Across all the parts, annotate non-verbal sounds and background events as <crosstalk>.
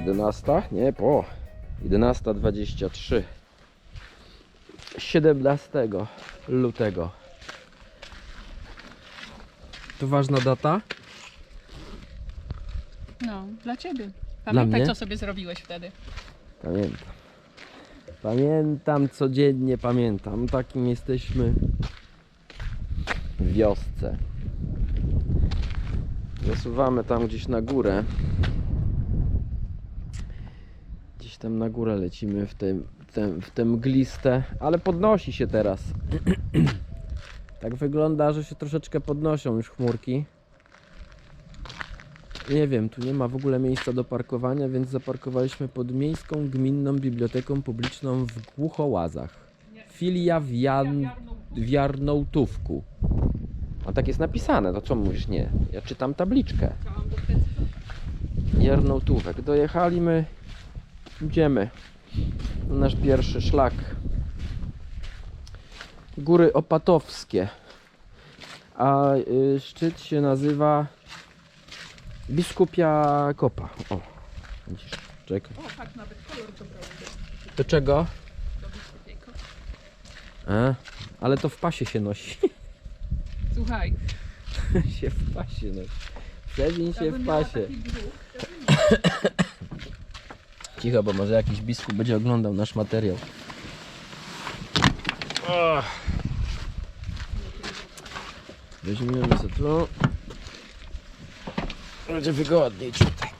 godzina 11, nie po 11.23 17 lutego to ważna data No, dla ciebie. mnie? Pamiętaj, co sobie zrobiłeś wtedy. Pamiętam. Pamiętam, codziennie pamiętam. Takim jesteśmy w wiosce. Zasuwamy tam gdzieś na górę. Tam na górę lecimy w w te, w te mgliste, ale podnosi się teraz. <clears throat> tak wygląda, że się troszeczkę podnoszą już chmurki. Nie wiem, tu nie ma w ogóle miejsca do parkowania, więc zaparkowaliśmy pod Miejską Gminną Biblioteką Publiczną w Głuchołazach. Filia w, Jan... w Jarnołtówku. A tak jest napisane, to co mówisz nie? Ja czytam tabliczkę. Jarnołtówek. Dojechaliśmy. Idziemy. na Nasz pierwszy szlak. Góry Opatowskie. A y, szczyt się nazywa Biskupia Kopa. O, widzisz, czekaj. O, tak, nawet kolor dobrałem Do czego? do biskupiego. A, ale to w pasie się nosi. <laughs> Słuchaj, <laughs> się w pasie nosi. Przewiń się jakbym w miała pasie. taki brzuch, to bym <coughs> Cicho, bo może jakiś biskup będzie oglądał nasz materiał. Weźmiemy sobie to. Będzie wygodniej ciutek.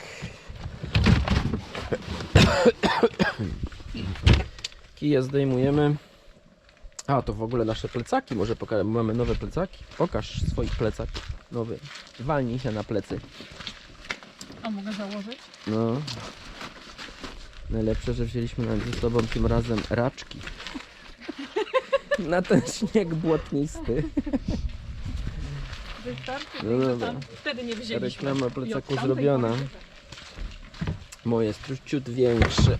Kije zdejmujemy. A, to w ogóle nasze plecaki. Może pokażę, mamy nowe plecaki. Pokaż swój plecak nowy. Walnij się na plecy. A mogę założyć? No. Najlepsze, że wzięliśmy nawet ze sobą tym razem raczki. Na ten śnieg błotnisty. Wystarczy, No że dobra. tam wtedy nie wzięliśmy. Reklama I od plecaku tamtej zrobiona. pory Moje jest już ciut większe.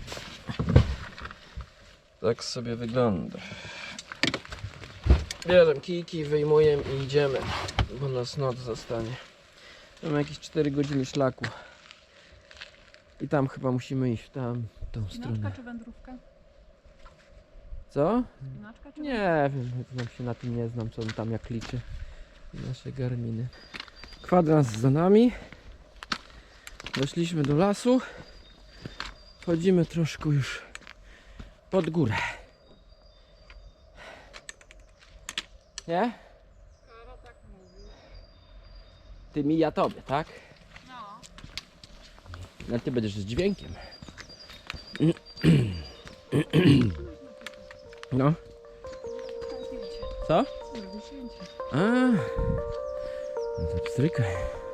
Tak sobie wygląda. Bierzemy kijki, wyjmuję i idziemy, bo nas noc zostanie. Mamy jakieś 4 godziny szlaku. I tam chyba musimy iść, tam, tą Inaczka stronę. czy wędrówka? Co? Inaczka czy Nie wiem, znam się na tym nie znam, co on tam jak liczy. Nasze garminy. Kwadrans za nami. Weszliśmy do lasu. Chodzimy troszkę już pod górę. Nie? Kara tak mówi. Ty mi, ja tobie, tak? No. No ty będziesz z dźwiękiem. No, co? A, no to pstrykaj.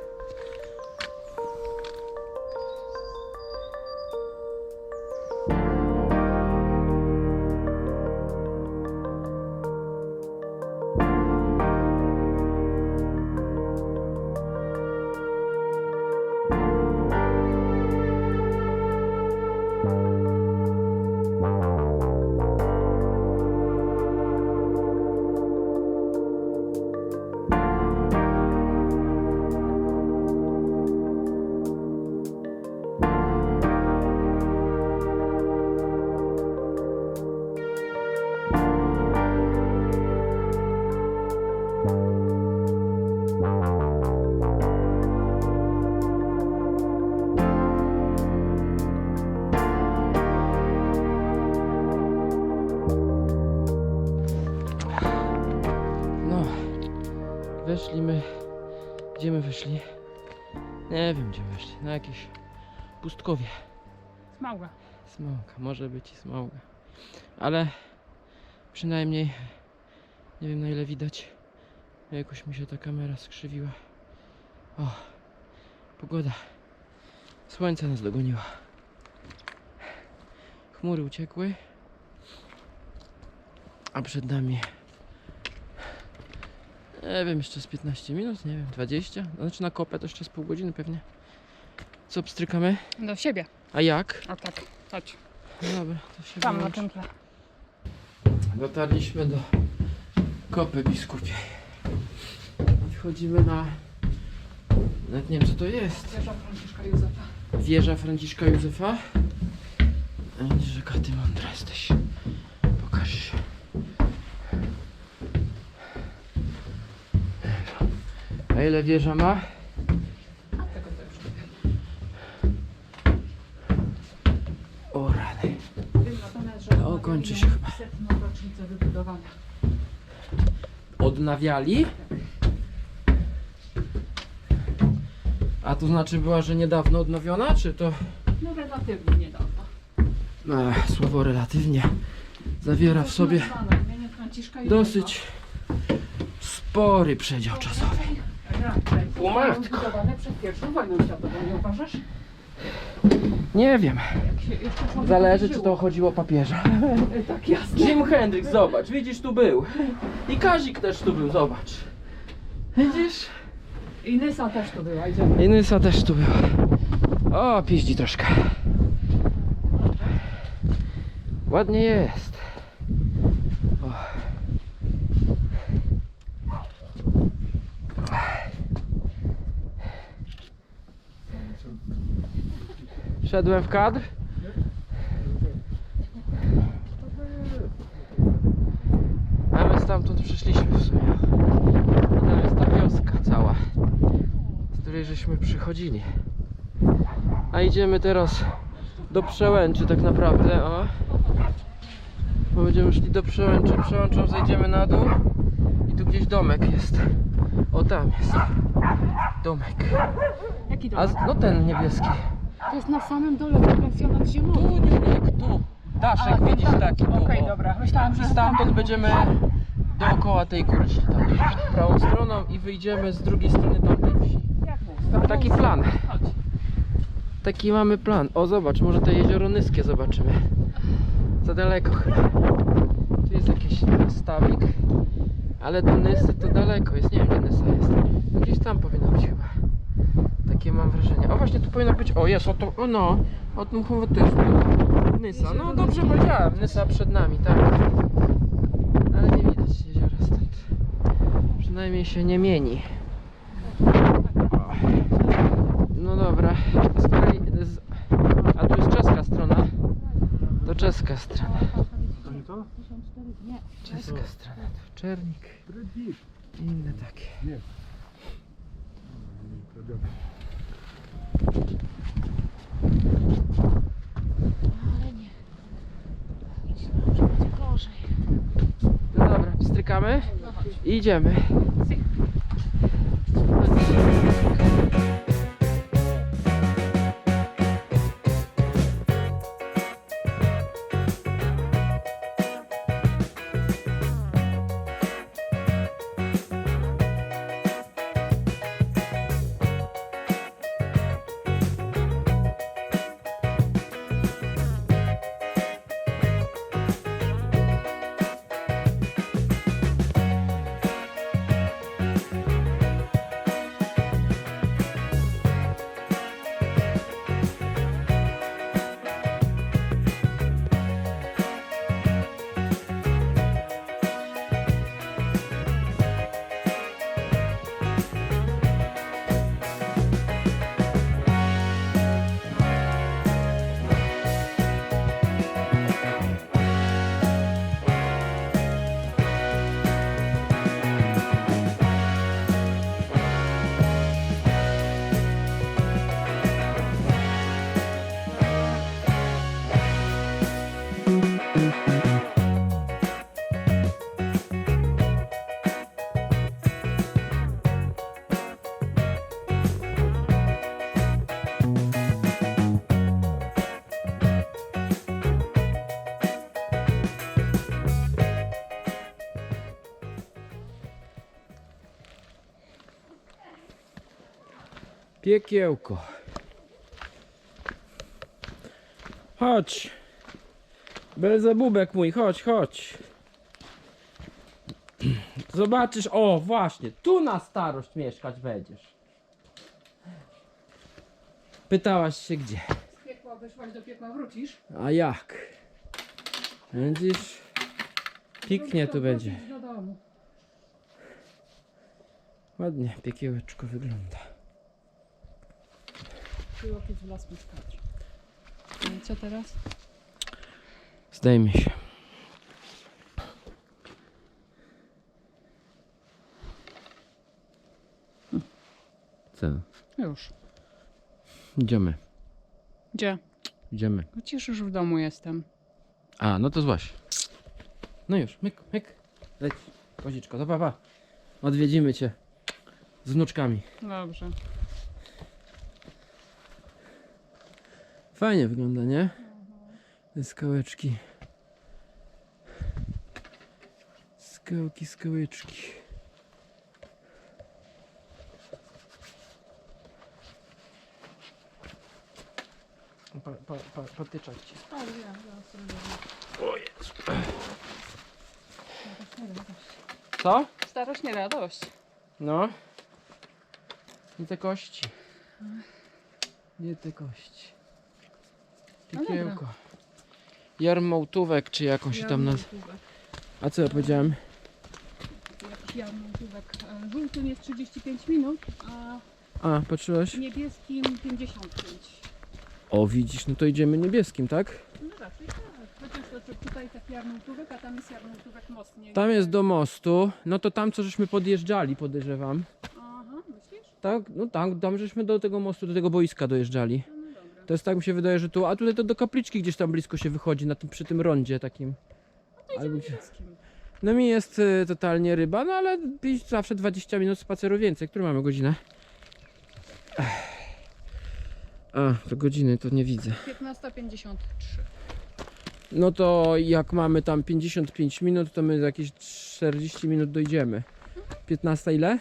Weszliśmy. Gdzie my weszli? Nie wiem, gdzie weszli. Na jakieś pustkowie. Smauga. Smoga, może być i smoga. Ale przynajmniej nie wiem na ile widać. Jakoś mi się ta kamera skrzywiła. O, pogoda. Słońce nas dogoniło. Chmury uciekły. A przed nami nie wiem, jeszcze z 15 minut, nie wiem, 20. Znaczy na kopę to jeszcze z pół godziny pewnie. Co pstrykamy? Do siebie. A jak? A tak. Chodź. No dobra, to się Tam na wyłączy. Dotarliśmy do kopy biskupiej. Wchodzimy na... Nawet nie wiem co to jest. Wieża Franciszka Józefa. Wieża Franciszka Józefa. A Widzisz, jaka ty mądra jesteś. Pokaż się. A ile wieża ma? O rany. Wiem natomiast, że O, kończy się chyba. Odnawiali? A to znaczy była, że niedawno odnowiona, czy to... No relatywnie niedawno. Ach, słowo relatywnie zawiera w sobie dosyć spory przedział czasowy. O matko. Przed pierwszą wojną światową, nie uważasz? Nie wiem, zależy czy to chodziło o papieża. <laughs> Tak, jasne. Jim Hendrix, zobacz, widzisz tu był. I Kazik też tu był, zobacz. Widzisz? I Nysa też tu była, idziemy. I Nysa też tu była. O, piździ troszkę. Ładnie jest. Szedłem w kadr. A my stamtąd przyszliśmy w sumie. A tam jest ta wioska cała z której żeśmy przychodzili. A idziemy teraz do Przełęczy tak naprawdę, o. Bo będziemy szli do Przełęczy, Przełęczą zejdziemy na dół i tu gdzieś domek jest. O tam jest. Domek. Jaki to A no ten niebieski. To jest na samym dole ten pensjonat zimowy. Tu nie, tu. Daszek A, widzisz tak. taki tu. Okej, o. dobra. Myślałam, że I stamtąd będziemy dookoła tej kurci tam prawą stroną i wyjdziemy z drugiej strony tamtej wsi. Jak? Taki plan. Chodź. Taki mamy plan. O, zobacz, może to jezioro Nyskie zobaczymy. Za daleko chyba. Tu jest jakiś stawik. Ale do Nysy to daleko jest. Nie wiem, gdzie Nysa jest. Gdzieś tam powinno być chyba. Takie mam wrażenie. O, właśnie tu powinno być. O, jest, o to. O, no. O tym chyba też. Nysa. No, dobrze powiedziałem. Nysa przed nami, tak. Ale nie widać jeziora stąd. Przynajmniej się nie mieni. No dobra, z kolei z... A tu jest czeska strona. To czeska strona. To to? Czeska strona. Tu czernik inne takie. Nie. Krabiaka. No strykamy i idziemy. Piekiełko. Chodź. Belzebubek mój, chodź, chodź. Zobaczysz, o właśnie, tu na starość mieszkać będziesz. Pytałaś się gdzie? Z piekła wyszłaś, do piekła wrócisz. A jak? Będziesz. Piknie tu będzie. Ładnie piekiełeczko wygląda. Łokieć w. No i co teraz? Zdejmie się. Co? Już. Idziemy. Gdzie? Idziemy. Chociaż już w domu jestem. A, no to złaś. No już, myk, myk. Leć, koziczko, to papa. Odwiedzimy cię. Z wnuczkami. Dobrze. Fajnie wygląda, nie? Te skałeczki. Skałki, skałeczki. Pa, pa, pa, patyczak ci. O Jezu. Co? Starość nie radość. No. Nie te kości. Nie te kości. No dobra. Pikiełko. Jarmołtówek, czy jakąś tam naz... Jarmułtówek. A co ja powiedziałem? Jakiś jarmułtówek. E, Żółtym jest 35 minut, a A, patrzyłaś? niebieskim 55. O, widzisz, no to idziemy niebieskim, tak? No raczej tak. Chociaż to, to tutaj taki jarmułtówek, a tam jest jarmułtówek mocniej. Tam jest do mostu. No to tam, co żeśmy podjeżdżali, podejrzewam. Aha, myślisz? Tak? No tak, tam żeśmy do tego mostu, do tego boiska dojeżdżali. No, no. To jest tak mi się wydaje, że tu, a tutaj to do kapliczki gdzieś tam blisko się wychodzi, na tym, przy tym rondzie takim. To Albo gdzie-. No mi jest y, totalnie ryba, no ale pięć- zawsze 20 minut spaceru więcej. Którą mamy godzinę? Ech. A, to godziny to nie widzę. 15.53. No to jak mamy tam 55 minut, to my za jakieś 40 minut dojdziemy. 15 ile?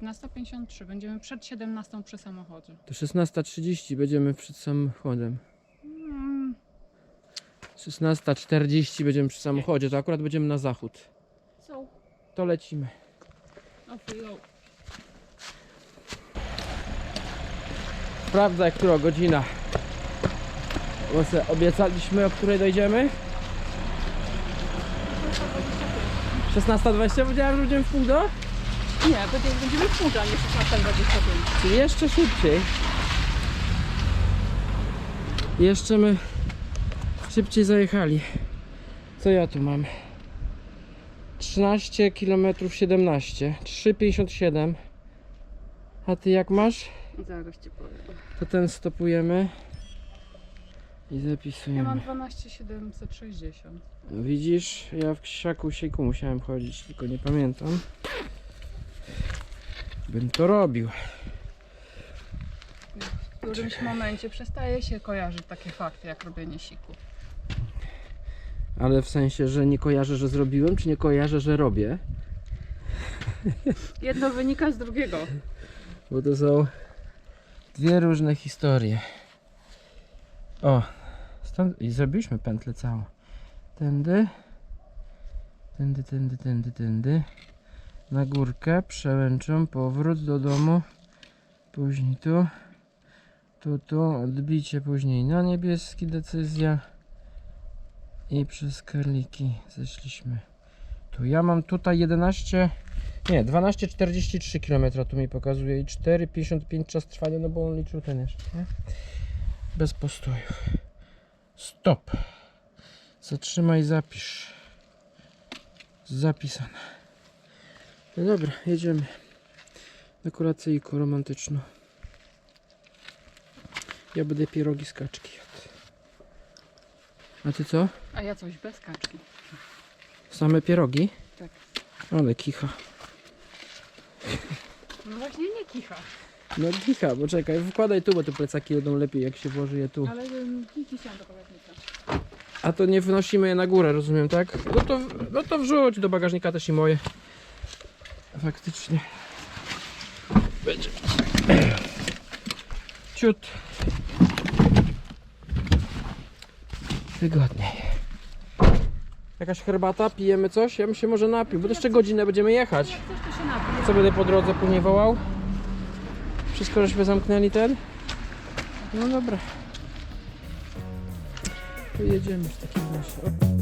15.53. Będziemy przed 17 przy samochodzie. To 16.30 będziemy przed samochodem. Mm, 16.40 będziemy przy samochodzie, to akurat będziemy na zachód. so, To lecimy. off we go. Sprawdzaj, która godzina. Bo se obiecaliśmy, o której dojdziemy. 16.20 powiedziałem, że będziemy w pół do? Nie, będzie, będziemy w półda, nie 16.25. Czyli jeszcze szybciej. Jeszcze my szybciej zajechali. Co ja tu mam? 13 km 17, 3,57. A ty jak masz? Zaraz ci powiem. To ten stopujemy i Ja zapisujemy. mam 12,760. No Widzisz, ja w krzaku siku musiałem chodzić, tylko nie pamiętam. Bym to robił. W którymś momencie przestaje się kojarzyć takie fakty jak robienie siku. Ale w sensie, że nie kojarzę, że zrobiłem, czy nie kojarzę, że robię? Jedno wynika z drugiego. Bo to są dwie różne historie. O, stąd i zrobiliśmy pętlę całą. Tędy, tędy, tędy, tędy, tędy. Na górkę, przełęczą, powrót do domu. Później tu, tu, tu, odbicie później na niebieski, decyzja. I przez karliki zeszliśmy. Tu ja mam tutaj 11, nie, 12,43 km tu mi pokazuje i 4,55 czas trwania, no bo on liczył ten jeszcze, nie? Bez postojów. Stop. Zatrzymaj, zapisz. Zapisane. No dobra, jedziemy. Na kolacyjkę romantyczną. Ja będę pierogi z kaczki jadł. A ty co? A ja coś bez kaczki. Same pierogi? Tak. Ale kicha. No właśnie nie kicha. No kicha, bo czekaj, wkładaj tu, bo te plecaki jedą lepiej jak się włoży je tu. Ale um, kiki się do. A to nie wnosimy je na górę, rozumiem, tak? No to, no to wrzuć do bagażnika też i moje. Faktycznie. Będzie. Ciut. Wygodniej. Jakaś herbata? Pijemy coś? Ja bym się może napił, bo to jeszcze godzinę będziemy jechać. Co będę po drodze później wołał? Wszystko żeśmy zamknęli ten? No dobra. To jedziemy w takim razie.